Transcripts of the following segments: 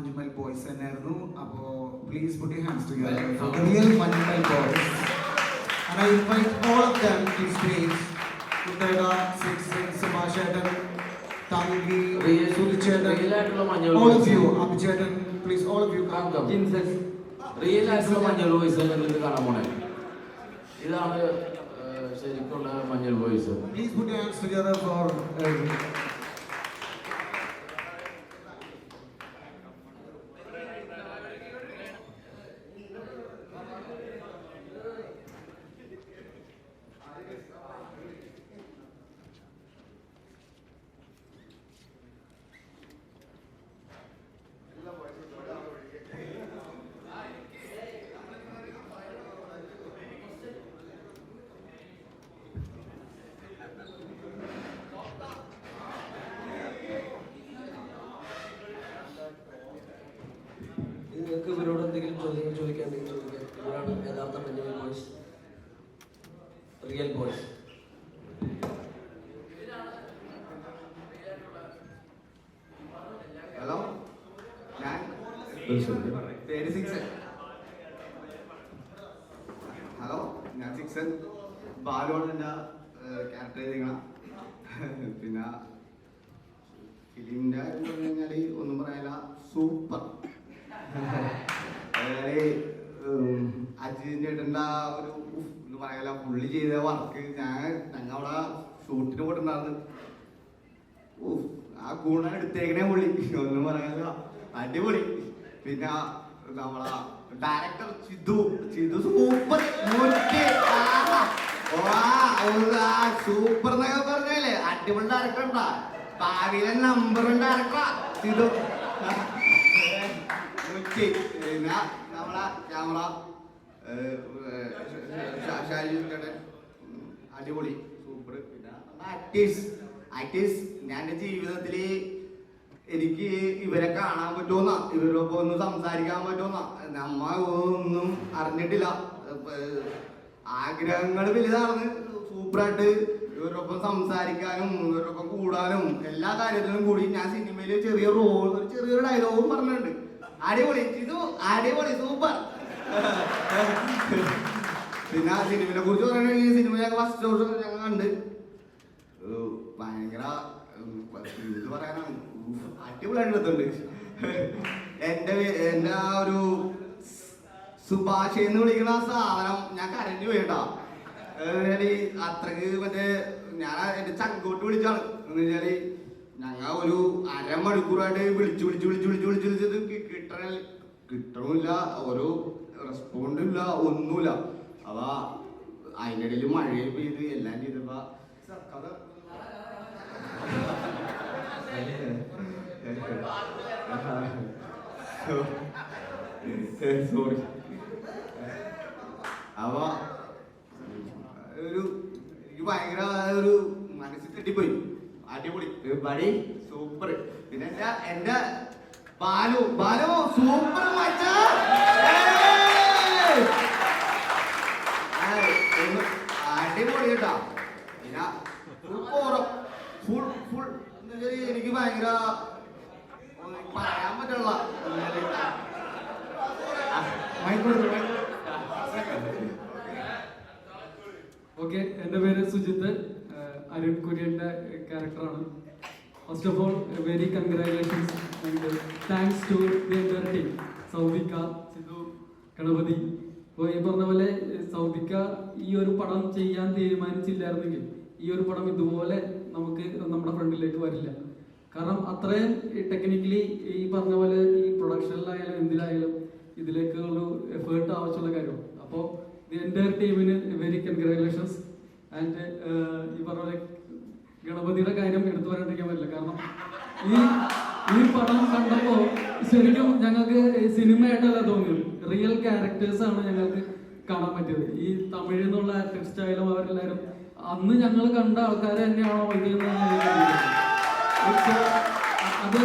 Manjummel boys തന്നെയായിരുന്നു. അപ്പോ please put you hands together for the real Manjummel boys and I invite all of them to stage കുട്ടേട six Subhash ചേട്ടൻ തങ്കി all of boys. you അഭിചേട്ടൻ please all of you come. Real ആയിട്ടുള്ള മഞ്ഞൾ boys ഇത് കാണാൻ പോണേ. ഇതാണ് ശരിക്കുള്ള മഞ്ഞൾ boys Please put your hands together for നിങ്ങൾക്ക് ഇവരോട് എന്തെങ്കിലും ചോദ്യങ്ങൾ ചോദിക്കാണ്ടെങ്കിൽ ചോദിക്കാം ഇവരാണ് യഥാർത്ഥ മഞ്ഞൾ ബോയ്സ് റിയൽ ബോയ്സ് ഹലോ ഞാൻ പേര് സിക്സൻ. ഹലോ ഞാൻ സിക്സൻ. ബാലുവാണ് എന്റെ പിന്നെ ഫിലിമിന്റെ കാര്യം പറഞ്ഞു കഴിഞ്ഞാൽ ഒന്നും പറയാനില്ല. സൂപ്പർ. അതായത് അജിത് ചേട്ടന്റെ ആ ഒരു എന്ന് പറയാല പുള്ളി ചെയ്ത വർക്ക് ഞാൻ ഞങ്ങൾ അവിടെ ഷൂട്ടിന് പോയിട്ടുണ്ടായിരുന്നു. ആ ഗുണം എടുത്തേക്കണേ പുള്ളി. ഒന്നും പറയാനില്ല. അടിപൊളി. പിന്നെ നമ്മളെ director Chithu Chithu super super എന്നൊക്കെ പറഞ്ഞല്ലേ അടിപൊളി ഡയറക്ടർ ഉണ്ടാ? ഭാവിയിലെ നമ്പർ ഡയറക്ടറാ ചിതു. മുറ്റി. പിന്നെ നമ്മളെ ക്യാമറ അടിപൊളി സൂപ്പർ. പിന്നെ ആക്ടീവ്സ് ആക്ടീവ്സ് ഞാൻ എന്റെ ജീവിതത്തിൽ എനിക്ക് ഇവരെ കാണാൻ പറ്റുമെന്ന ഇവരൊപ്പം ഒന്ന് സംസാരിക്കാൻ പറ്റുമെന്ന നമ്മ ഒന്നും അറിഞ്ഞിട്ടില്ല. ആഗ്രഹങ്ങൾ വലുതാണ്. സൂപ്പറായിട്ട് ഇവരൊപ്പം സംസാരിക്കാനും ഇവരൊപ്പം കൂടാനും എല്ലാ കാര്യത്തിലും കൂടി ഞാൻ സിനിമയിൽ ചെറിയ റോൾ ചെറിയൊരു ഡയലോഗും പറഞ്ഞിട്ടുണ്ട്. അടിപൊളി ഇത് അടിപൊളി സൂപ്പർ. പിന്നെ ആ സിനിമയെ കുറിച്ച് പറയുകയാണെങ്കിൽ ഈ സിനിമ ഞങ്ങൾ ഫസ്റ്റ് ദിവസം ഞങ്ങൾ കണ്ട്. ഭയങ്കര ഇത് പറയാനാണ്. അടിപൊളിയായിട്ട് എടുത്തുണ്ട് എന്റെ ആ ഒരു സുഭാഷ് എന്ന് വിളിക്കുന്ന ആ സാധനം ഞാൻ കരഞ്ഞു പോയിട്ടാ. അത്രയ്ക്ക് മറ്റേ ഞാൻ എന്റെ ചങ്കോട്ട് വിളിച്ചാണ്. എന്ന് വെച്ചാൽ ഞങ്ങ ഒരു അരമണിക്കൂറായിട്ട് വിളിച്ചു വിളിച്ചു വിളിച്ചു വിളിച്ചു വിളിച്ചു വിളിച്ചത് കിട്ടണ കിട്ടണില്ല ഒരു റെസ്പോണ്ടും ഇല്ല ഒന്നുമില്ല അതാ അതിന്റെ ഇടയിൽ മഴയും പെയ്ത് എല്ലാം ചെയ്തപ്പോ കഥ സോറി അവ ഒരു എനിക്ക് ഭയങ്കര ഒരു മനസ്സിൽ തെറ്റിപ്പോയി. അടിപൊളി ബടി സൂപ്പർ പിന്നെ എന്റെ ബാലു. ബാലു സൂപ്പർ അടിപൊളി കേട്ടാ. പിന്നെ ഫുൾ ഫുൾ എനിക്ക് ഭയങ്കര പറയാൻ പറ്റുള്ള ഓക്കെ എന്റെ പേര് സുജിത്ത്. അരുൺ കുര്യന്റെ ക്യാരക്ടറാണ് first of all very congratulations and thanks to the entire team സൗദിക്ക Sidhu Ganapathi. ഇപ്പോൾ ഈ പറഞ്ഞ പോലെ ഏഹ് സൗദിക്ക ഈ ഒരു പടം ചെയ്യാൻ തീരുമാനിച്ചില്ലായിരുന്നെങ്കിൽ ഈ ഒരു പടം ഇതുപോലെ നമുക്ക് നമ്മുടെ ഫ്രണ്ടിലേക്ക് വരില്ല. കാരണം അത്രയും ടെക്നിക്കലി ഈ പറഞ്ഞ പോലെ ഈ പ്രൊഡക്ഷനിലായാലും എന്തിലായാലും ഇതിലേക്ക് ഒരു എഫേർട്ട് ആവശ്യമുള്ള കാര്യമാണ്. അപ്പോൾ ദി എന്റെ ടീമിന് വെരി കൺഗ്രാറ്റുലേഷൻസ് ആൻഡ് ഈ പറഞ്ഞ പോലെ ഗണപതിയുടെ കാര്യം എടുത്തു പറയാണ്ടിരിക്കാൻ പറ്റില്ല. കാരണം ഈ ഈ പടം കണ്ടപ്പോൾ ശരിക്കും ഞങ്ങൾക്ക് സിനിമയായിട്ടല്ല തോന്നിയത്. റിയൽ ക്യാരക്ടേഴ്സ് ആണ് ഞങ്ങൾക്ക് കാണാൻ പറ്റിയത്. ഈ തമിഴിൽ നിന്നുള്ള ആർട്ടിസ്റ്റ് ആയാലും അന്ന് ഞങ്ങൾ കണ്ട ആൾക്കാർ തന്നെയാണോ വൈകുന്നത്. അത്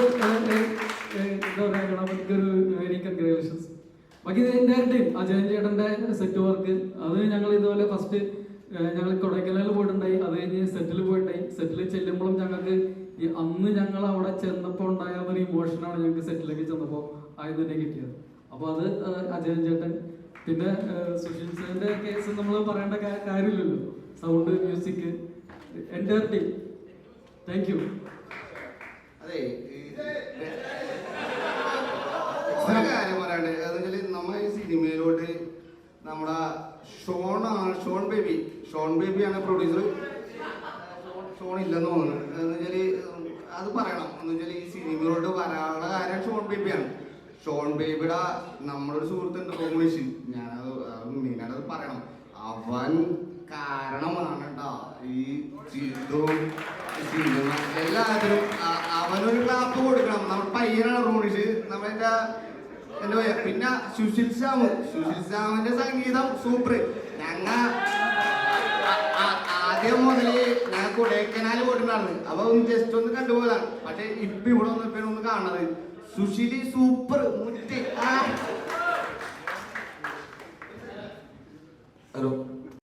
എന്താ പറയുക ഗണപതിക്ക് ഒരു വെരി കൺഗ്രാറ്റുലേഷൻസ് ബാക്കി എന്റെ ടീം അജയൻ ചേട്ടന്റെ സെറ്റ് വർക്ക് അത് ഞങ്ങൾ ഇതുപോലെ ഫസ്റ്റ് ഞങ്ങൾ കൊടൈക്കനാലിൽ പോയിട്ടുണ്ടായി. അത് കഴിഞ്ഞ് സെറ്റിൽ പോയിട്ടുണ്ടായി. സെറ്റിൽ ചെല്ലുമ്പോഴും ഞങ്ങൾക്ക് അന്ന് ഞങ്ങൾ അവിടെ ചെന്നപ്പോൾ ഉണ്ടായ ഒരു ഇമോഷനാണ് ഞങ്ങൾക്ക് സെറ്റിലേക്ക് ചെന്നപ്പോൾ ആയത് തന്നെ കിട്ടിയത്. അപ്പോൾ അത് അജയൻ ചേട്ടൻ. പിന്നെ സുശീൽ സാറിന്റെ കേസ് നമ്മൾ പറയേണ്ട കാര്യമില്ലല്ലോ. സൗണ്ട് മ്യൂസിക് എന്റെ ടീം താങ്ക് യു അതെ കാര്യം പറയാണ്ട് അതെങ്കിൽ നമ്മ ഈ സിനിമയിലോട്ട് നമ്മുടെ ഷോൺ ഷോൺ ബേബി. ഷോൺ ബേബിയാണ് പ്രൊഡ്യൂസർ ഷോൺ ഇല്ലെന്ന് തോന്നുന്നു. എന്ന് വെച്ചാൽ അത് പറയണം. എന്ന് വെച്ചാൽ ഈ സിനിമയോട് വരാനുള്ള കാര്യം ഷോൺ ബേബിയാണ്. ഷോൺ ബേബിയുടെ നമ്മളൊരു സുഹൃത്തുണ്ട് റോമിഷ്. ഞാനത് അത് പറയണം. അവൻ കാരണമാണ് കേട്ടോ ഈ ചിത്രവും സിനിമ. എല്ലാത്തിനും അവനൊരു ക്ലാപ്പ് കൊടുക്കണം. നമ്മുടെ പയ്യനാണ് റോണിഷ് നമ്മുടെ എന്താ പിന്നെ സുശീൽ ശ്യാമ് സുശീൽ ശ്യാമിന്റെ സംഗീതം സൂപ്പർ ഞങ്ങ ആദ്യം മുതൽ ഞാൻ കൊടൈക്കനാൽ പോയിട്ടുണ്ടാണ് അപ്പൊ ഒന്ന് ജസ്റ്റ് ഒന്ന് കണ്ടുപോയതാണ് പക്ഷെ ഇപ്പൊ ഇവിടെ വന്നപ്പോഴാണ് ഒന്ന് കാണുന്നത് സുശിലി സൂപ്പർ. മുറ്റി. ഹലോ